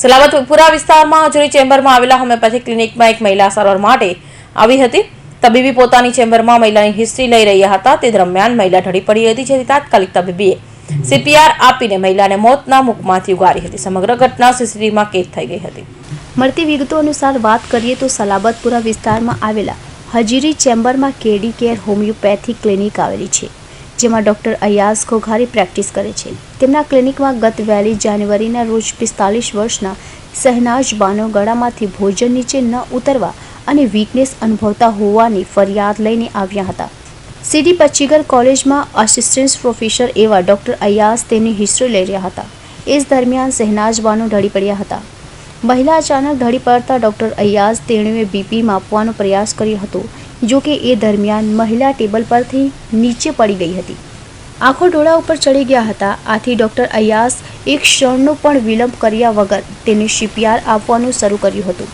સલાબતપુરા વિસ્તારમાં હજુરી ચેમ્બરમાં આવેલા હોમિયોપેથી ક્લિનિકમાં એક મહિલા સારવાર માટે આવી હતી. તબીબી પોતાની ચેમ્બરમાં મહિલાની હિસ્ટ્રી લઈ રહ્યા હતા. તે દરમિયાન મહિલા ઢળી પડી હતી, જેથી તાત્કાલિક તબીબીએ સીપીઆર આપીને મહિલાને મોતના મુખમાંથી ઉગારી હતી. સમગ્ર ઘટના સીસીટીવીમાં કેદ થઈ ગઈ હતી. મળતી વિગતો અનુસાર વાત કરીએ તો સલાબતપુરા વિસ્તારમાં આવેલા હજીરી ચેમ્બરમાં કેડી કેર હોમિયોપેથિક ક્લિનિક આવેલી છે. જેમાં ડૉક્ટર અયાઝ ઘોઘારી પ્રેક્ટિસ કરે છે. તેમના ક્લિનિકમાં ગત વહેલી જાન્યુઆરીના રોજ પિસ્તાલીસ વર્ષના શહેનાજ બાનો ગળામાંથી ભોજન નીચે ન ઉતરવા અને વીકનેસ અનુભવતા હોવાની ફરિયાદ લઈને આવ્યા હતા. સીડી પચ્ચીગર કોલેજમાં આસિસ્ટન્ટ પ્રોફેસર એવા ડૉક્ટર અયાઝ તેમની હિસ્ટ્રી લઈ રહ્યા હતા. એ જ દરમિયાન શહેનાજ બાનો ઢળી પડ્યા હતા. મહિલા અચાનક ઢળી પડતા ડૉક્ટર અયાઝ તેણીએ બીપી માપવાનો પ્રયાસ કર્યો હતો. જો કે એ દરમિયાન મહિલા ટેબલ પરથી નીચે પડી ગઈ હતી. આંખો ડોળા ઉપર ચડી ગયા હતા. આથી ડૉક્ટર અયાસ એક ક્ષણનો પણ વિલંબ કર્યા વગર તેને શિપયાર આપવાનું શરૂ કર્યું હતું.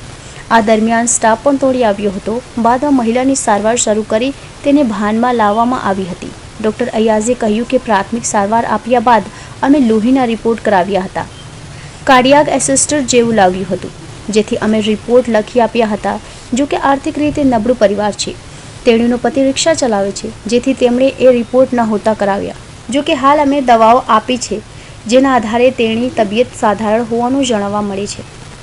આ દરમિયાન સ્ટાફ પણ તોડી આવ્યો હતો. બાદમાં મહિલાની સારવાર શરૂ કરી તેને ભાનમાં લાવવામાં આવી હતી. ડૉક્ટર અયાઝે કહ્યું કે પ્રાથમિક સારવાર આપ્યા બાદ અમે લોહીના રિપોર્ટ કરાવ્યા હતા. કાર્ડિયાક એસિસ્ટર જેવું લાગ્યું હતું, જેથી અમે રિપોર્ટ લખી આપ્યા હતા. જો કે આર્થિક રીતે નબળું પરિવાર છે. તેણીનો પતિ રિક્ષા ચલાવે છે, જેથી તેમણે એ રિપોર્ટ નહોતા કરાવ્યા. જો કે હાલ અમે દવાઓ આપી છે, જેના આધારે તેણી તબિયત સાધારણ હોવાનું જાણવા મળે છે.